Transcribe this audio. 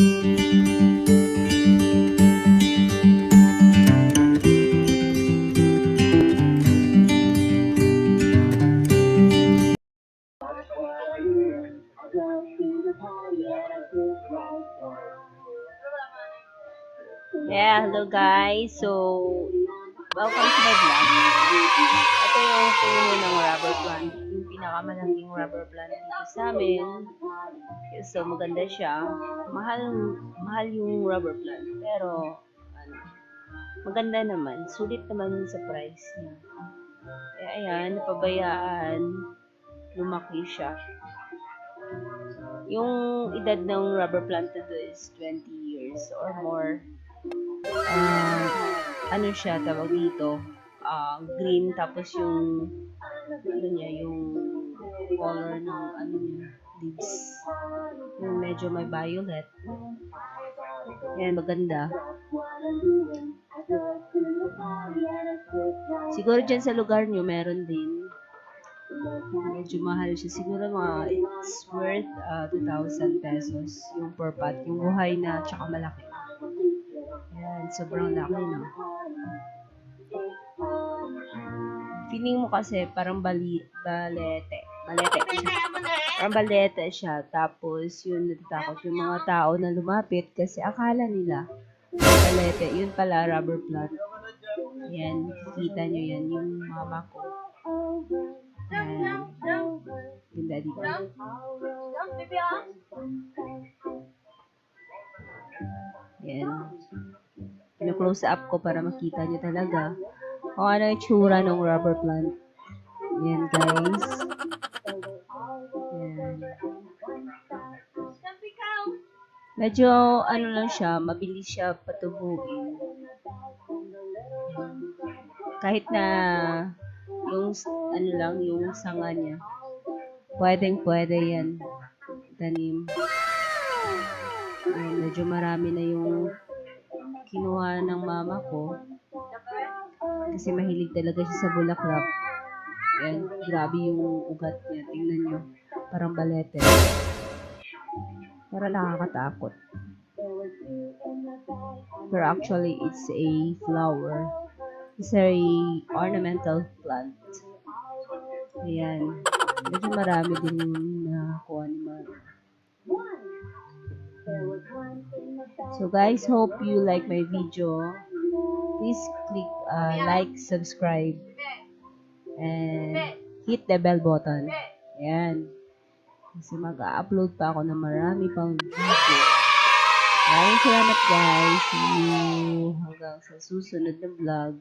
Yeah, hello guys. So, welcome to my vlog. Ito yung puno ng rubber plant. Yung pinakamalaking rubber plant dito sa amin. So, maganda siya. Mahal, mahal yung rubber plant. Pero, ano, maganda naman. Sulit naman sa price niya. Eh, ayan, napabayaan. Lumaki siya. Yung edad ng rubber plant na to is 20 years or more. Ah, ano siya tawag dito? Ah, green tapos yung ano niya, yung color ng ano niya, leaves. Yung medyo may violet. Yan, maganda. Siguro dyan sa lugar nyo, meron din. Medyo mahal siya. Siguro mga it's worth ah, 2,000 pesos yung per pot. Yung buhay na tsaka malaki. Yan, sobrang laki, no? Feeling mo kasi parang bali, balete. Balete. Parang balete siya. Tapos, yun, natatakot yung mga tao na lumapit kasi akala nila balete. Yun pala, rubber plant. Yan, kita nyo yan. Yung mama ko. Yan. Ganda dito. Yan. Pino-close up ko para makita nyo talaga kung ano yung tsura ng rubber plant. Yan, guys. Medyo, ano lang siya, mabilis siya patubuin. Kahit na yung, ano lang, yung sanga niya. Pwedeng pwede yan. Tanim. Ayan, medyo marami na yung kinuha ng mama ko. Kasi mahilig talaga siya sa bulaklak. Ayan, grabe yung ugat niya. Tingnan nyo. Parang balete. Para nakakatakot. Pero actually, it's a flower. It's a ornamental plant. Ayan. Medyo marami din nakakuha ni mama. So guys, hope you like my video. Please click uh, like, subscribe, and hit the bell button. Ayan. Kasi mag-upload pa ako ng marami pang video. Maraming salamat guys. See you hanggang sa susunod na vlog.